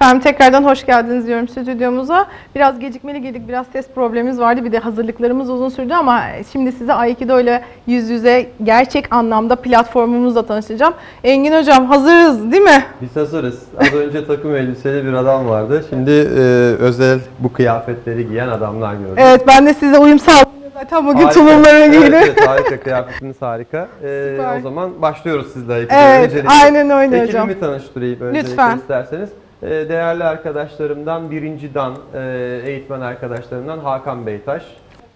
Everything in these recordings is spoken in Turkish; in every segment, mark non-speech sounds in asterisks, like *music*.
Efendim tekrardan hoş geldiniz diyorum stüdyomuza. Biraz gecikmeli girdik, biraz ses problemimiz vardı. Bir de hazırlıklarımız uzun sürdü ama şimdi size Aikido ile yüz yüze gerçek anlamda platformumuzla tanıştıracağım. Engin Hocam hazırız değil mi? Biz hazırız. Az önce takım elbiseli bir adam vardı. Şimdi e, özel bu kıyafetleri giyen adamlar gördüm. Evet ben de size uyum sağladım. Zaten bugün Harika. tulumlarımı evet, giydim. evet, harika kıyafetiniz harika. Ee, Süper. o zaman başlıyoruz sizle. Evet, Öncelikle aynen öyle hocam. Ekibimi tanıştırayım öncelikle Lütfen. isterseniz. Ee, değerli arkadaşlarımdan birinci dan e, eğitmen arkadaşlarımdan Hakan Beytaş.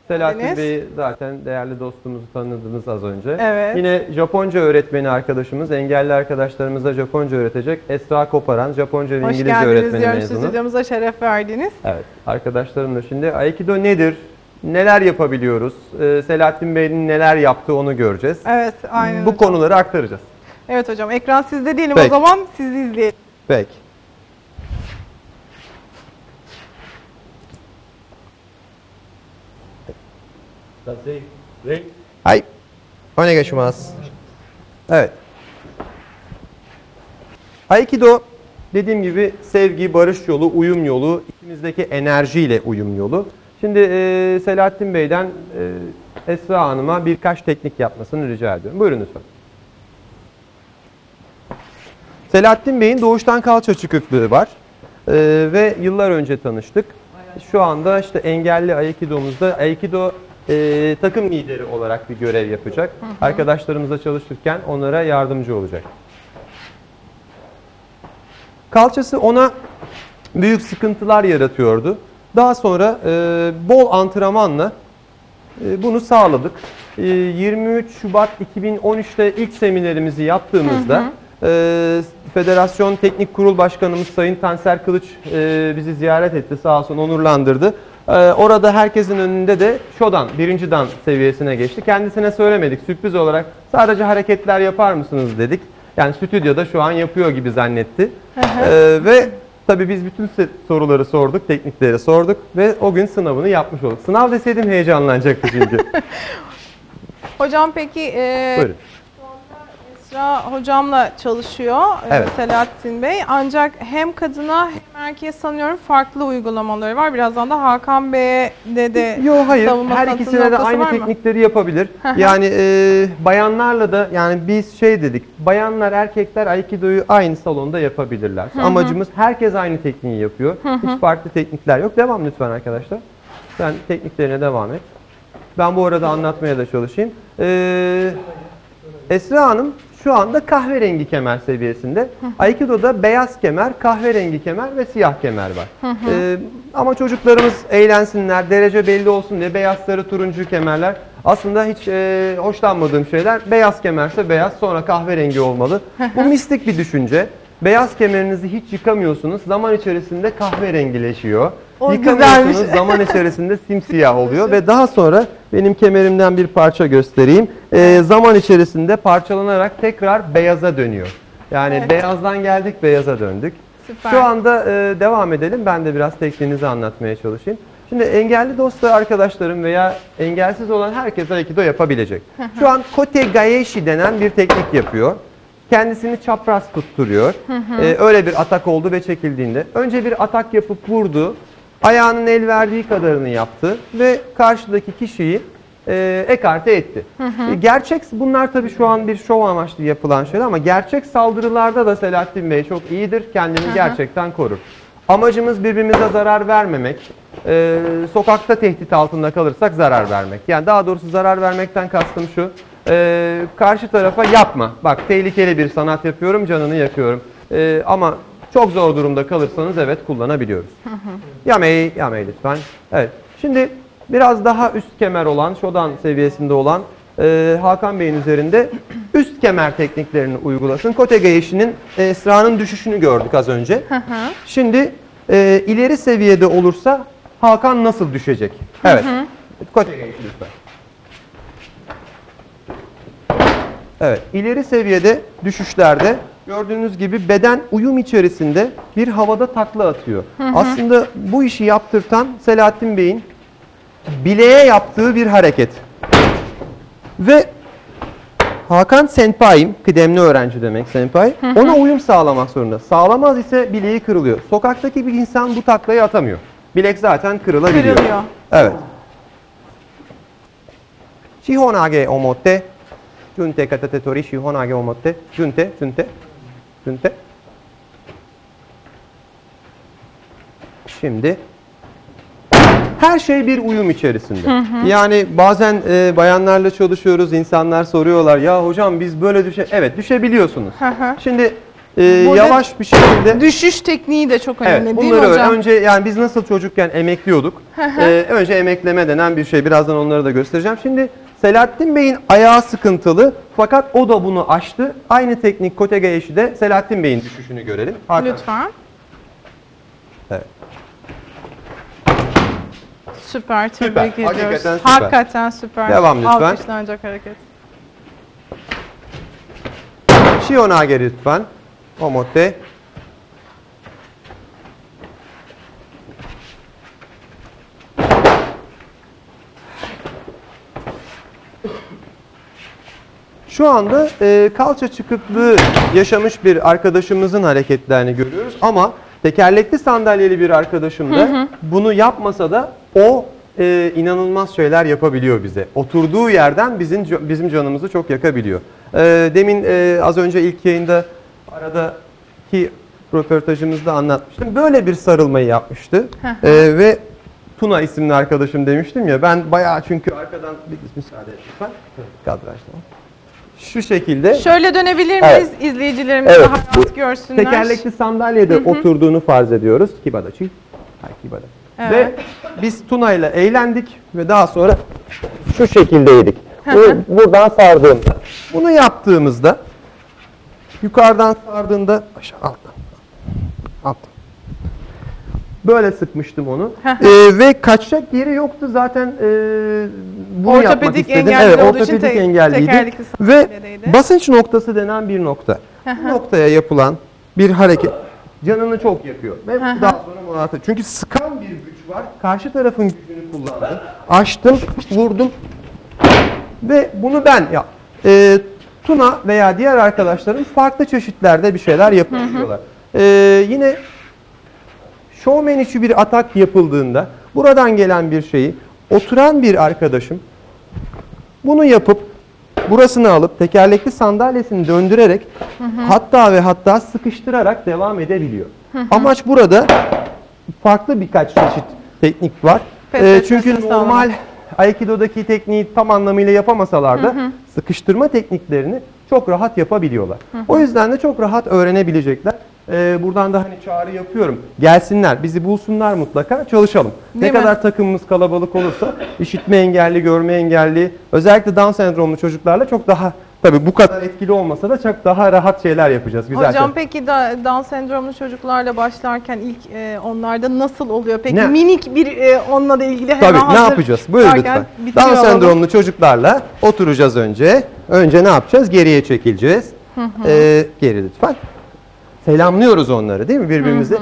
Selahattin. Bey zaten değerli dostumuzu tanıdınız az önce. Evet. Yine Japonca öğretmeni arkadaşımız, engelli arkadaşlarımıza Japonca öğretecek Esra Koparan, Japonca ve Hoş İngilizce geldiniz öğretmeni diyorum mezunu. stüdyomuza şeref verdiniz. Evet, arkadaşlarımla şimdi Aikido nedir? Neler yapabiliyoruz? Ee, Selahattin Bey'in neler yaptığı onu göreceğiz. Evet aynen Bu hocam. konuları aktaracağız. Evet hocam ekran sizde değilim Peki. o zaman sizi izleyelim. Peki. Hay. Onegaishimasu. Evet. Aikido dediğim gibi sevgi, barış yolu, uyum yolu, ikimizdeki enerjiyle uyum yolu. Şimdi e, Selahattin Bey'den e, Esra Hanım'a birkaç teknik yapmasını rica ediyorum. Buyurun lütfen. Selahattin Bey'in doğuştan kalça çıkıklığı var Ee, ve yıllar önce tanıştık. Şu anda işte engelli Aikido'muzda Aikido e, takım lideri olarak bir görev yapacak. Arkadaşlarımızla çalışırken onlara yardımcı olacak. Kalçası ona büyük sıkıntılar yaratıyordu. Daha sonra e, bol antrenmanla e, bunu sağladık. E, 23 Şubat 2013'te ilk seminerimizi yaptığımızda e, Federasyon Teknik Kurul Başkanımız Sayın Tanser Kılıç e, bizi ziyaret etti. Sağ olsun onurlandırdı. E, orada herkesin önünde de Shodan, birinci dan seviyesine geçti. Kendisine söylemedik. Sürpriz olarak sadece hareketler yapar mısınız dedik. Yani stüdyoda şu an yapıyor gibi zannetti. E, ve tabii biz bütün soruları sorduk, teknikleri sorduk ve o gün sınavını yapmış olduk. Sınav deseydim heyecanlanacaktı çünkü. *laughs* Hocam peki e, Buyurun. Esra hocamla çalışıyor e, Evet. Selahattin Bey. Ancak hem kadına hem erkeğe sanıyorum farklı uygulamaları var. Birazdan da Hakan Bey'e de de Yok hayır. Her ikisine de aynı mı? teknikleri yapabilir. yani e, bayanlarla da yani biz şey dedik. Bayanlar erkekler Aikido'yu aynı salonda yapabilirler. Amacımız herkes aynı tekniği yapıyor. Hiç farklı teknikler yok. Devam lütfen arkadaşlar. Sen tekniklerine devam et. Ben bu arada anlatmaya da çalışayım. Ee, Esra Hanım şu anda kahverengi kemer seviyesinde. Aikido'da beyaz kemer, kahverengi kemer ve siyah kemer var. Ee, ama çocuklarımız eğlensinler, derece belli olsun diye beyaz, sarı, turuncu kemerler. Aslında hiç e, hoşlanmadığım şeyler. Beyaz kemerse beyaz, sonra kahverengi olmalı. Bu mistik bir düşünce. Beyaz kemerinizi hiç yıkamıyorsunuz. Zaman içerisinde kahverengileşiyor. Yıkamıyorsunuz. Zaman *laughs* içerisinde simsiyah oluyor ve daha sonra benim kemerimden bir parça göstereyim. Ee, zaman içerisinde parçalanarak tekrar beyaza dönüyor. Yani Evet. beyazdan geldik beyaza döndük. Süper. Şu anda e, devam edelim. Ben de biraz tekniğinizi anlatmaya çalışayım. Şimdi engelli dostu arkadaşlarım veya engelsiz olan herkes Aikido yapabilecek. Şu an Kote Gaeshi denen bir teknik yapıyor. Kendisini çapraz tutturuyor. Ee, öyle bir atak oldu ve çekildiğinde. Önce bir atak yapıp vurdu. Ayağının el verdiği kadarını yaptı ve karşıdaki kişiyi e, ekarte etti. E, gerçek bunlar tabii şu an bir şov amaçlı yapılan şeyler ama gerçek saldırılarda da Selahattin Bey çok iyidir. Kendini gerçekten korur. Amacımız birbirimize zarar vermemek. E, sokakta tehdit altında kalırsak zarar vermek. Yani daha doğrusu zarar vermekten kastım şu. e, karşı tarafa yapma. Bak tehlikeli bir sanat yapıyorum, canını yakıyorum. E, ama çok zor durumda kalırsanız evet kullanabiliyoruz. Yamey, yamey lütfen. Evet. Şimdi biraz daha üst kemer olan, şodan seviyesinde olan e, Hakan Bey'in üzerinde üst kemer tekniklerini uygulasın. Kote Geyişi'nin Esra'nın düşüşünü gördük az önce. Şimdi e, ileri seviyede olursa Hakan nasıl düşecek? Evet. Kote Geyişi lütfen. Evet, ileri seviyede düşüşlerde gördüğünüz gibi beden uyum içerisinde bir havada takla atıyor. Aslında bu işi yaptırtan Selahattin Bey'in bileğe yaptığı bir hareket. Ve Hakan senpai'm, kıdemli öğrenci demek senpai. Ona uyum sağlamak zorunda. Sağlamaz ise bileği kırılıyor. Sokaktaki bir insan bu taklayı atamıyor. Bilek zaten kırılabiliyor. Kırılıyor. Evet. Shihonage omotte. Junte katate tori shihonage omotte. Junte, junte, junte. Şimdi her şey bir uyum içerisinde. Yani bazen e, bayanlarla çalışıyoruz, insanlar soruyorlar ya hocam biz böyle düşe... Evet düşebiliyorsunuz. Hı hı. Şimdi e, Burada yavaş bir şekilde... Düşüş tekniği de çok önemli Evet, değil mi hocam? önce yani biz nasıl çocukken emekliyorduk. Ee, önce emekleme denen bir şey. Birazdan onları da göstereceğim. Şimdi Selahattin Bey'in ayağı sıkıntılı fakat o da bunu aştı. Aynı teknik Kotegayeşi de Selahattin Bey'in düşüşünü görelim. Hakan. Lütfen. Evet. Süper, tebrik Süper, ediyoruz. hakikaten süper. Hakikaten süper. Devam lütfen. Alkışlanacak hareket. Shionage lütfen. Omote. Şu anda e, kalça çıkıklığı yaşamış bir arkadaşımızın hareketlerini görüyoruz ama tekerlekli sandalyeli bir arkadaşım da bunu yapmasa da o e, inanılmaz şeyler yapabiliyor bize. Oturduğu yerden bizim bizim canımızı çok yakabiliyor. E, demin e, az önce ilk yayında aradaki röportajımızda anlatmıştım. Böyle bir sarılmayı yapmıştı E, ve Tuna isimli arkadaşım demiştim ya ben bayağı çünkü arkadan bir müsaade lütfen. Kadrajdan. Şu şekilde Şöyle dönebilir Evet. miyiz? İzleyicilerimiz Evet, daha rahat görsünler. tekerlekli sandalyede oturduğunu farz ediyoruz. Kibadaçı. Hay kibada. Evet. Ve biz Tuna ile eğlendik ve daha sonra şu şekildeydik. Bunu buradan sardığımda. Bunu yaptığımızda yukarıdan sardığında aşağı alttan. Alttan. Böyle sıkmıştım onu. Ee, ve kaçacak yeri yoktu zaten e, bunu yapmak Ortopedik istedim. engelli evet, ortopedik te- engelliydi. Ve basınç noktası denen bir nokta. Bu noktaya yapılan bir hareket canını çok yakıyor. Ve daha sonra molata. Çünkü sıkan bir güç var. Karşı tarafın gücünü kullandım. Açtım, vurdum. Ve bunu ben ya e, Tuna veya diğer arkadaşlarım farklı çeşitlerde bir şeyler yapabiliyorlar. E, yine Showman içi bir atak yapıldığında buradan gelen bir şeyi oturan bir arkadaşım bunu yapıp burasını alıp tekerlekli sandalyesini döndürerek hatta ve hatta sıkıştırarak devam edebiliyor. Amaç burada farklı birkaç çeşit teknik var. Ee, çünkü normal Aikido'daki tekniği tam anlamıyla yapamasalar da sıkıştırma tekniklerini çok rahat yapabiliyorlar. O yüzden de çok rahat öğrenebilecekler. Ee, buradan da hani çağrı yapıyorum. Gelsinler, bizi bulsunlar mutlaka, çalışalım. Değil ne mi? kadar takımımız kalabalık olursa işitme engelli, görme engelli, özellikle Down sendromlu çocuklarla çok daha tabii bu kadar etkili olmasa da çok daha rahat şeyler yapacağız. Güzel Hocam şey. peki da, Down sendromlu çocuklarla başlarken ilk e, onlarda nasıl oluyor? Peki Ne? minik bir e, onunla da ilgili hemen Tabii ne yapacağız? Derken lütfen. Down sendromlu çocuklarla oturacağız önce. Önce ne yapacağız? Geriye çekileceğiz. Ee, geri lütfen. Selamlıyoruz onları değil mi birbirimizi?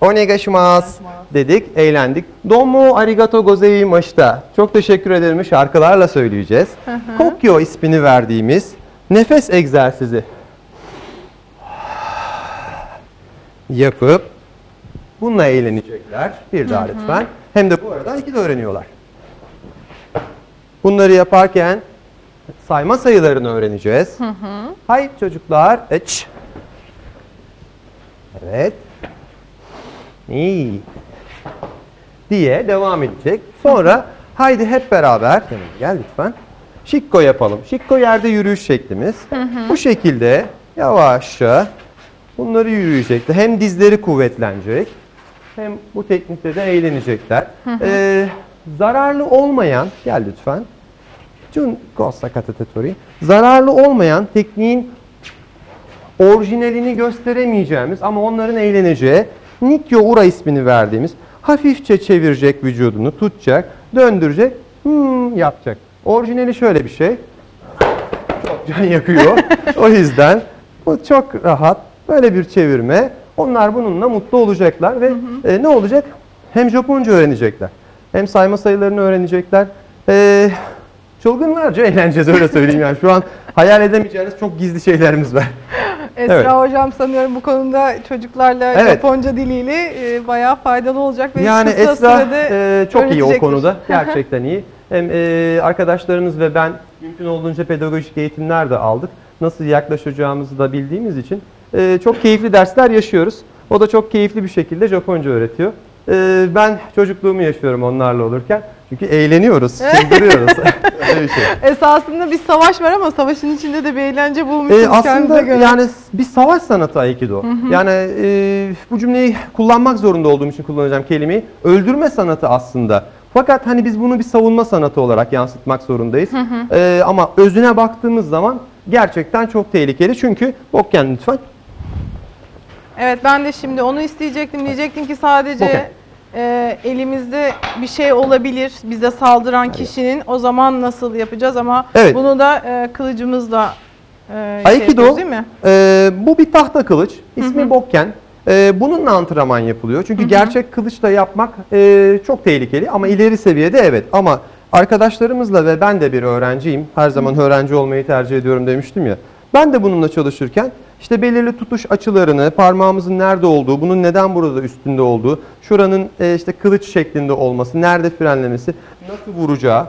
Onegashimasu dedik, eğlendik. Domo arigato gozaimashita. Çok teşekkür ederim şarkılarla söyleyeceğiz. Kokyo ismini verdiğimiz nefes egzersizi yapıp bununla eğlenecekler. Bir daha lütfen. Hem de bu arada iki de öğreniyorlar. Bunları yaparken sayma sayılarını öğreneceğiz. Hayır çocuklar. Eç. Evet. İyi. Diye devam edecek. Sonra haydi hep beraber gel lütfen. Şikko yapalım. Şikko yerde yürüyüş şeklimiz. Bu şekilde yavaşça bunları yürüyecekler. Hem dizleri kuvvetlenecek hem bu teknikte de eğlenecekler. Ee, zararlı olmayan, gel lütfen. Jun Kosa Katatetori. Zararlı olmayan tekniğin orijinalini gösteremeyeceğimiz ama onların eğleneceği Nikyo Ura ismini verdiğimiz hafifçe çevirecek vücudunu, tutacak, döndürecek, hmm, yapacak. Orijinali şöyle bir şey. Çok can yakıyor. *laughs* o yüzden bu çok rahat. Böyle bir çevirme. Onlar bununla mutlu olacaklar ve e, ne olacak? Hem Japonca öğrenecekler. Hem sayma sayılarını öğrenecekler. E, çılgınlarca eğleneceğiz öyle söyleyeyim yani. Şu an hayal edemeyeceğiniz çok gizli şeylerimiz var. Esra Evet. hocam sanıyorum bu konuda çocuklarla Evet. Japonca diliyle e, bayağı faydalı olacak ve Yani Esra e, çok iyi o konuda. *laughs* Gerçekten iyi. Hem e, arkadaşlarınız ve ben mümkün olduğunca pedagojik eğitimler de aldık. Nasıl yaklaşacağımızı da bildiğimiz için e, çok keyifli dersler yaşıyoruz. O da çok keyifli bir şekilde Japonca öğretiyor. E, ben çocukluğumu yaşıyorum onlarla olurken. Çünkü eğleniyoruz, *laughs* çıldırıyoruz. Öyle bir şey. *laughs* Esasında bir savaş var ama savaşın içinde de bir eğlence E, bulmuşsunuz kendinize aslında göre. yani bir savaş sanatı Aikido. Yani e, bu cümleyi kullanmak zorunda olduğum için kullanacağım kelimeyi. Öldürme sanatı aslında. Fakat hani biz bunu bir savunma sanatı olarak yansıtmak zorundayız. E, ama özüne baktığımız zaman gerçekten çok tehlikeli. Çünkü Bokken lütfen. Evet ben de şimdi onu isteyecektim. Diyecektim ki sadece Okey. E, elimizde bir şey olabilir bize saldıran kişinin. O zaman nasıl yapacağız ama Evet. bunu da e, kılıcımızla e, şey Aikido yapıyoruz değil mi? e, bu bir tahta kılıç. İsmi Bokken. E, bununla antrenman yapılıyor. Çünkü gerçek kılıçla yapmak e, çok tehlikeli ama ileri seviyede evet. Ama arkadaşlarımızla ve ben de bir öğrenciyim. Her zaman öğrenci olmayı tercih ediyorum demiştim ya. Ben de bununla çalışırken işte belirli tutuş açılarını, parmağımızın nerede olduğu, bunun neden burada üstünde olduğu, şuranın e, işte kılıç şeklinde olması, nerede frenlemesi, nasıl vuracağı,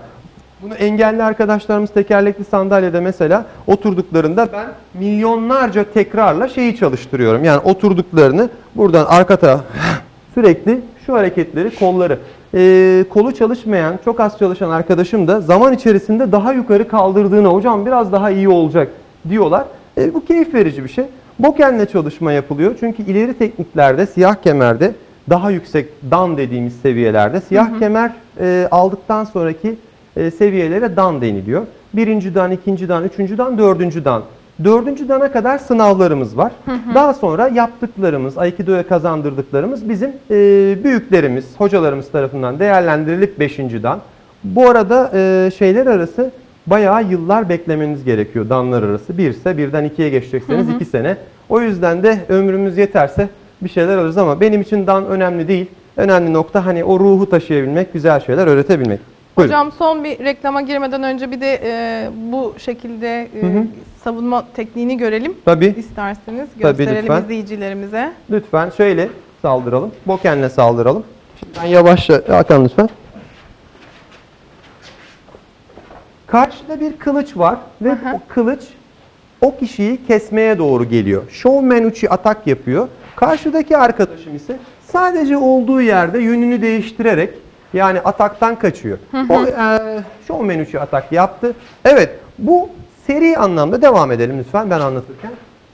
bunu engelli arkadaşlarımız tekerlekli sandalyede mesela oturduklarında ben milyonlarca tekrarla şeyi çalıştırıyorum. Yani oturduklarını buradan arka tarafa *laughs* sürekli şu hareketleri kolları. Ee, kolu çalışmayan, çok az çalışan arkadaşım da zaman içerisinde daha yukarı kaldırdığını hocam biraz daha iyi olacak diyorlar. Ee, bu keyif verici bir şey. Bokenle çalışma yapılıyor. Çünkü ileri tekniklerde siyah kemerde daha yüksek dan dediğimiz seviyelerde siyah kemer e, aldıktan sonraki e, seviyelere dan deniliyor. Birinci dan, ikinci dan, üçüncü dan, dördüncü dan. Dördüncü dana kadar sınavlarımız var. Daha sonra yaptıklarımız, Aikido'ya kazandırdıklarımız bizim e, büyüklerimiz, hocalarımız tarafından değerlendirilip beşinci dan. Bu arada e, şeyler arası bayağı yıllar beklemeniz gerekiyor danlar arası. Bir ise birden ikiye geçecekseniz iki sene. O yüzden de ömrümüz yeterse bir şeyler alırız ama benim için dan önemli değil. Önemli nokta hani o ruhu taşıyabilmek, güzel şeyler öğretebilmek. Buyurun. Hocam son bir reklama girmeden önce bir de e, bu şekilde e, savunma tekniğini görelim. Tabii. İsterseniz Tabii, gösterelim lütfen. izleyicilerimize. Lütfen şöyle saldıralım. Bokenle saldıralım. Şimdi ben yavaşça Hakan lütfen. Karşıda bir kılıç var ve o kılıç o kişiyi kesmeye doğru geliyor. Showman uchi atak yapıyor. Karşıdaki arkadaşım ise sadece olduğu yerde yönünü değiştirerek yani ataktan kaçıyor. O e, showman uchi atak yaptı. Evet bu seri anlamda devam edelim lütfen ben anlatırken.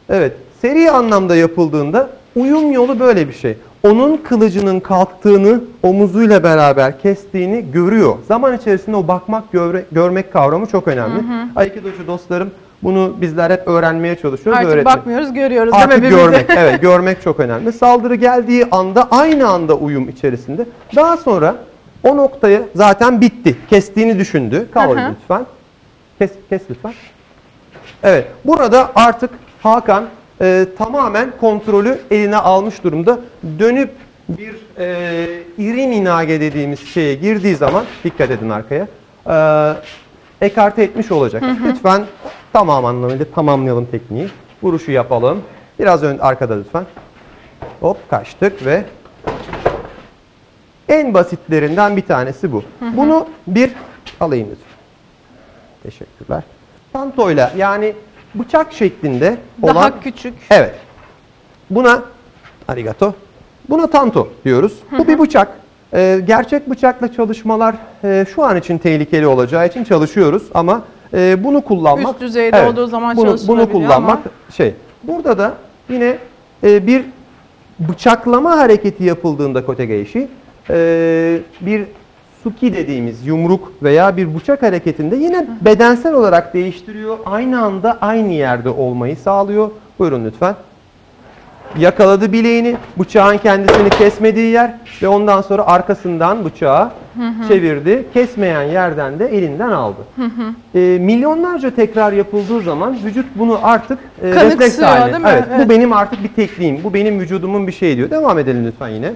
Evet seri anlamda yapıldığında uyum yolu böyle bir şey. Onun kılıcının kalktığını omuzuyla beraber kestiğini görüyor. Zaman içerisinde o bakmak görme- görmek kavramı çok önemli. Aikidocu dostlarım bunu bizler hep öğrenmeye çalışıyoruz. Artık öğretmek. bakmıyoruz, görüyoruz Artık değil mi görmek, *laughs* evet görmek çok önemli. Saldırı geldiği anda aynı anda uyum içerisinde. Daha sonra o noktaya zaten bitti. Kestiğini düşündü. Hı hı. lütfen. Kes, kes lütfen. Evet. Burada artık Hakan e, tamamen kontrolü eline almış durumda. Dönüp bir e, iri minage dediğimiz şeye girdiği zaman dikkat edin arkaya. E, ekarte etmiş olacak. Lütfen tamam anlamıyla tamamlayalım tekniği. Vuruşu yapalım. Biraz ön arkada lütfen. Hop kaçtık ve en basitlerinden bir tanesi bu. Bunu bir alayım lütfen. Teşekkürler. Tantoyla yani bıçak şeklinde olan Daha küçük. Evet. Buna arigato. Buna tanto diyoruz. Bu bir bıçak. Ee, gerçek bıçakla çalışmalar e, şu an için tehlikeli olacağı için çalışıyoruz ama e, bunu kullanmak Üst düzeyde olduğu zaman bunu, bunu kullanmak ama- şey. Burada da yine e, bir bıçaklama hareketi yapıldığında kotegeishi e, bir suki dediğimiz yumruk veya bir bıçak hareketinde yine bedensel olarak değiştiriyor. Aynı anda aynı yerde olmayı sağlıyor. Buyurun lütfen. Yakaladı bileğini, bıçağın kendisini kesmediği yer ve ondan sonra arkasından bıçağı çevirdi. Kesmeyen yerden de elinden aldı. E, milyonlarca tekrar yapıldığı zaman vücut bunu artık e, refleks haline. değil mi? Evet, Evet. bu benim artık bir tekniğim, bu benim vücudumun bir şeyi diyor. Devam edelim lütfen yine.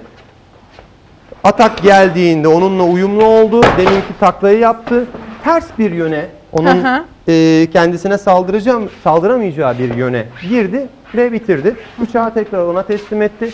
Atak geldiğinde onunla uyumlu oldu. Deminki taklayı yaptı. ters bir yöne, onun e, kendisine saldıracağım, saldıramayacağı bir yöne girdi ve bitirdi. Uçağı tekrar ona teslim etti.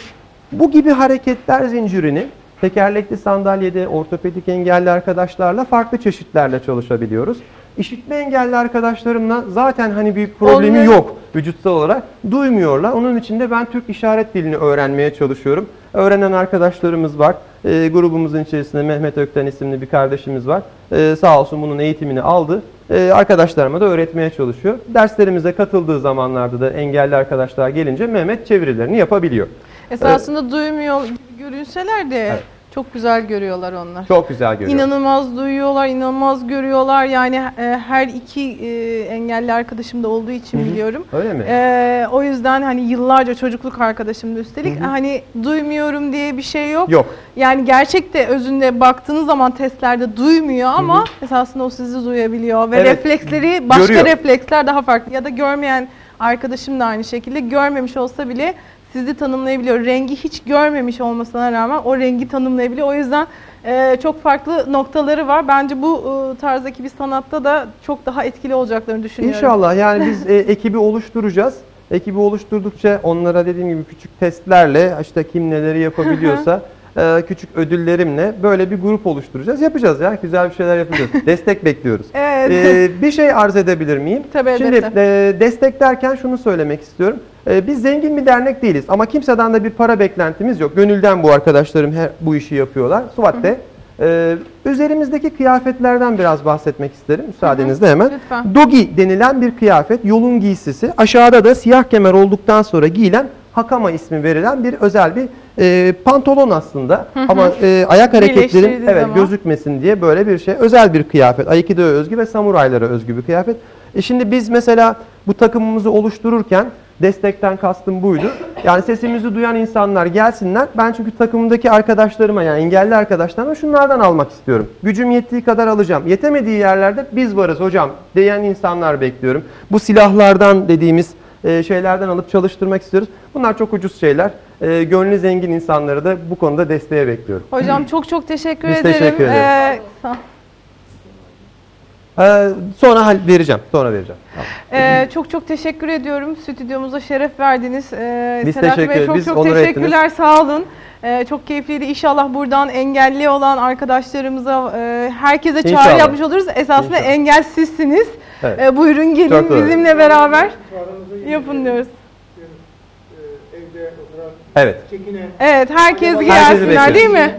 Bu gibi hareketler zincirini tekerlekli sandalyede ortopedik engelli arkadaşlarla farklı çeşitlerle çalışabiliyoruz. İşitme engelli arkadaşlarımla zaten hani bir problemi Onları- yok vücutsal olarak. Duymuyorlar. Onun için de ben Türk işaret dilini öğrenmeye çalışıyorum. Öğrenen arkadaşlarımız var. Ee, grubumuzun içerisinde Mehmet Ökten isimli bir kardeşimiz var. Ee, sağ olsun bunun eğitimini aldı. Ee, arkadaşlarıma da öğretmeye çalışıyor. Derslerimize katıldığı zamanlarda da engelli arkadaşlar gelince Mehmet çevirilerini yapabiliyor. Esasında duymuyor gibi görünseler de Evet. Çok güzel görüyorlar onlar. Çok güzel görüyor. İnanılmaz duyuyorlar, inanılmaz görüyorlar. Yani e, her iki e, engelli arkadaşım da olduğu için Hı hı. biliyorum. Öyle mi? E, o yüzden hani yıllarca çocukluk arkadaşım da üstelik Hı hı. hani duymuyorum diye bir şey yok. Yok. Yani gerçekte özünde baktığınız zaman testlerde duymuyor ama esasında o sizi duyabiliyor ve Evet, refleksleri başka görüyor. refleksler daha farklı ya da görmeyen arkadaşım da aynı şekilde görmemiş olsa bile sizi tanımlayabiliyor. Rengi hiç görmemiş olmasına rağmen o rengi tanımlayabiliyor. O yüzden e, çok farklı noktaları var. Bence bu e, tarzdaki bir sanatta da çok daha etkili olacaklarını düşünüyorum. İnşallah yani biz e, *laughs* ekibi oluşturacağız. Ekibi oluşturdukça onlara dediğim gibi küçük testlerle işte kim neleri yapabiliyorsa *laughs* e, küçük ödüllerimle böyle bir grup oluşturacağız. Yapacağız ya güzel bir şeyler yapacağız. *laughs* Destek bekliyoruz. Evet. E, bir şey arz edebilir miyim? Tabii, Şimdi elbette. e, destek derken şunu söylemek istiyorum. E, biz zengin bir dernek değiliz ama kimseden de bir para beklentimiz yok. Gönülden bu arkadaşlarım her, bu işi yapıyorlar. Suvat'te. E, üzerimizdeki kıyafetlerden biraz bahsetmek isterim müsaadenizle hemen. Lütfen. Dogi denilen bir kıyafet, yolun giysisi. Aşağıda da siyah kemer olduktan sonra giyilen hakama ismi verilen bir özel bir e, pantolon aslında. Ama e, ayak hareketlerin evet zaman. gözükmesin diye böyle bir şey. Özel bir kıyafet. Aikido'ya özgü ve samuraylara özgü bir kıyafet. E şimdi biz mesela bu takımımızı oluştururken destekten kastım buydu. Yani sesimizi duyan insanlar gelsinler. Ben çünkü takımımdaki arkadaşlarıma yani engelli arkadaşlarıma şunlardan almak istiyorum. Gücüm yettiği kadar alacağım. Yetemediği yerlerde biz varız hocam diyen insanlar bekliyorum. Bu silahlardan dediğimiz e, şeylerden alıp çalıştırmak istiyoruz. Bunlar çok ucuz şeyler. E, gönlü zengin insanları da bu konuda desteğe bekliyorum. Hocam çok çok teşekkür Biz ederim. teşekkür ederiz. Ee, sağ- E, sonra hal- vereceğim. Sonra vereceğim. Tamam. Ee, çok çok teşekkür ediyorum. Stüdyomuza şeref verdiniz. Ee, Biz Selahattin teşekkür Bey, çok ederiz. çok teşekkürler. Sağ olun. Ee, çok keyifliydi. İnşallah buradan engelli olan arkadaşlarımıza, e, herkese çağrı İnşallah. yapmış oluruz. Esasında İnşallah. engelsizsiniz. Evet. Ee, buyurun gelin Çok doğru. bizimle beraber Çağrımızı yapın diyoruz. e, evde oturan Evet. çekine. Evet, herkes Herkesi gelsinler değil mi?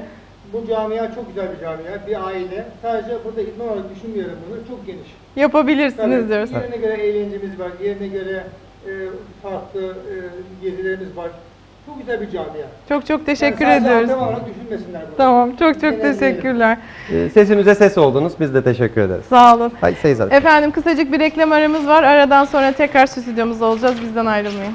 Bu camia çok güzel bir camia, bir aile. Sadece burada idman olarak düşünmüyorum bunu, çok geniş. Yapabilirsiniz Tabii, diyoruz. Yerine göre eğlencemiz var, yerine göre e, farklı e, gezilerimiz var. Çok güzel bir camia. Çok çok teşekkür Yani sadece ediyoruz. antrenman olarak düşünmesinler bunu. Tamam, çok çok Genel teşekkürler. E, sesimize ses oldunuz. Biz de teşekkür ederiz. Sağ olun. Hayır, Seyit Hanım. Efendim kısacık bir reklam aramız var. Aradan sonra tekrar stüdyomuzda olacağız. Bizden ayrılmayın.